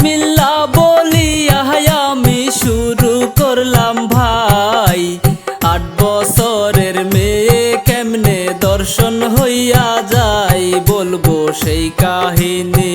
বিসমিল্লা বলিয়া আমি শুরু করলাম ভাই। আট বছরের মেয়ে কেমনে দর্শন হইয়া যায়, বলব সেই কাহিনী।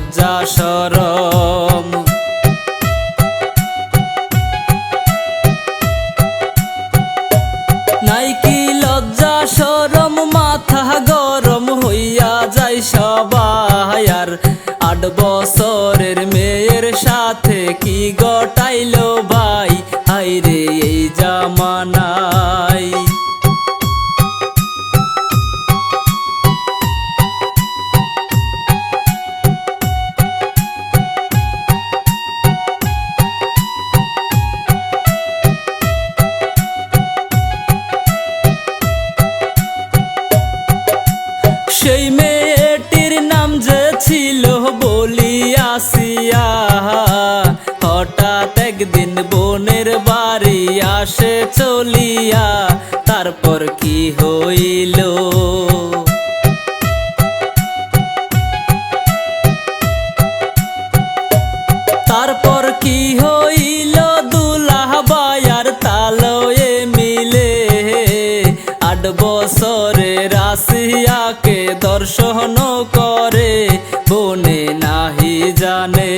লজ্জা সরম নাইকি লজ্জা সরম মাথা গরম হইয়া যায় সবাই। আর আট বছরের মেয়ের সাথে কি গটাইলো হঠাৎ একদিন বোনের বাড়ি আসে চলিয়া, তারপর কি হইল? তারপর কি হইল? দুলাহ বায়ার তালয়ে মিলে আট বছরে রাশিয়াকে দর্শন করে, বনে নাহি জানে।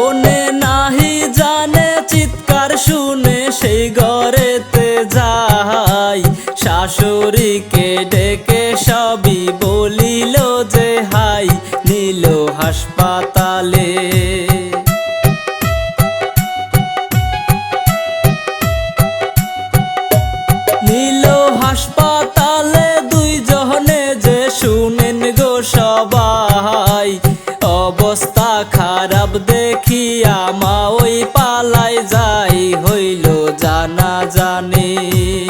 বনে নাহি জানে, চিৎকার শুনে সেই ঘরেতে যাই শাশুড়িকে ডেকে সবই বলিল যে, হাই, নিল হাসপাতালে। নিল হাসপাতালে যাই হইল জানা জানি।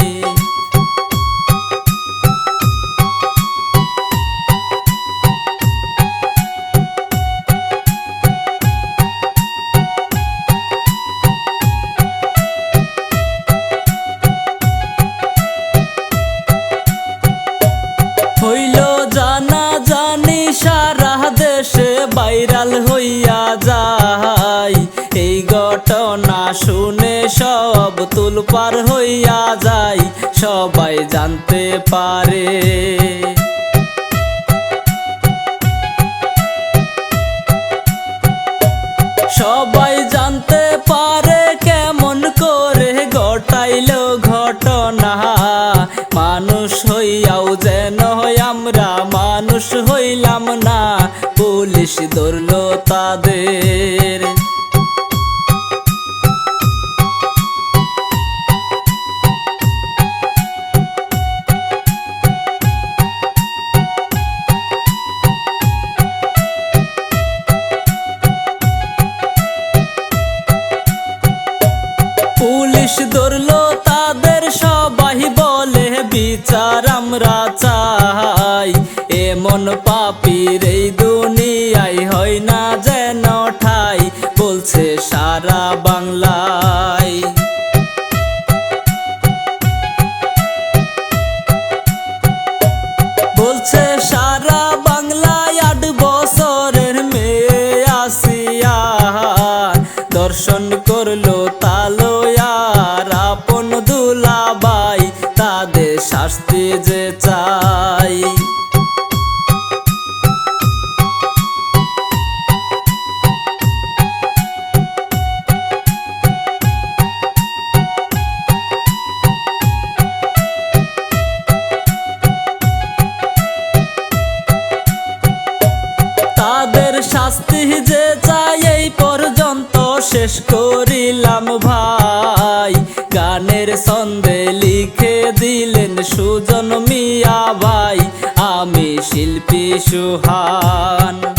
শুনে সব তুলপার হইয়া যায় সবাই জানতে পারে। সবাই জানতে পারে কেমন করে ঘটাইল ঘটনা। মানুষ হইয়াও যেন আমরা মানুষ হইলাম না, পুলিশ ধরল তাদের। বিচার আমরা চাই। এমন পাপির এই দুনিয়ায় হয় না যেন ঠাই, বলছে সারা বাংলায়। বলছে সারা বাংলায় বছরের মেয়ে দর্শন করল তালোয়ার শাস্তি যে চাই এই পর্যন্ত শেষ করিলাম ভাই। গানের ছন্দে লিখে দিলেন সুজন মিয়া ভাই। আমি শিল্পী সুহান।